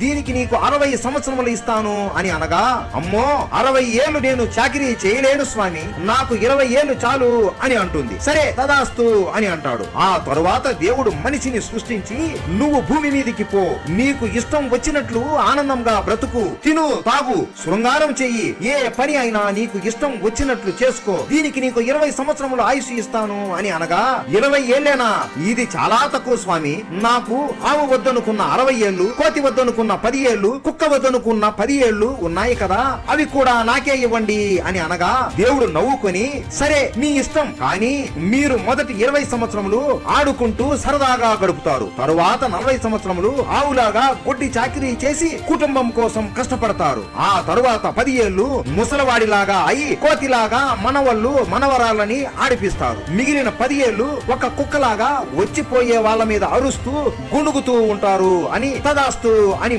దీనికి నీకు అరవై సంవత్సరములు ఇస్తాను అని అనగా అమ్మో అరవై ఏళ్ళు నేను చాకరీ చేయలేను స్వామి నాకు ఇరవై ఏళ్ళు చాలు అని అంటుంది. సరే తదాస్తు అని అంటాడు. ఆ తరువాత దేవుడు మనిషిని సృష్టించి నువ్వు భూమి మీదికి పో నీకు ఇష్టం వచ్చినట్లు ఆనందంగా బ్రతుకు తిను తాగు శృంగారం చెయ్యి ఏ పని అయినా నీకు ఇష్టం వచ్చినట్లు చేసుకో దీనికి నీకు ఇరవై సంవత్సరములు ఆయుష్ ఇస్తాను అని అనగా ఇరవై ఏళ్ళేనా? ఇది చాలా తక్కువ స్వామి. నాకు ఆవు వద్దనుకున్న అరవై ఏళ్ళు కోతి వద్దనుకున్న పది ఏళ్ళు కుక్క వద్దనుకున్న పది ఏళ్ళు ఉన్నాయి కదా? అవి కూడా నాకే ఇవ్వండి అని అనగా దేవుడు నవ్వుకొని సరే మీ ఇష్టం. కానీ మీరు మొదటి ఇరవై సంవత్సరములు ఆడుకుంటూ సరదాగా గడుపుతారు. తరువాత నలభై సంవత్సరములు ఆవులాగా కొట్టి చాకిరీ చేసి కుటుంబం కోసం కష్టపడతారు. ఆ తరువాత పది ఏళ్ళు ముసలవాడిలాగా అయి కోతిలాగా మనవళ్ళు మనవరాలని ఆడిపిస్తారు. మిగిలిన పది ఏళ్ళు ఒక కుక్కలాగా వచ్చిపోయే వాళ్ళ మీద అరుస్తూ గుణుగుతూ ఉంటారు అని తదాస్తు అని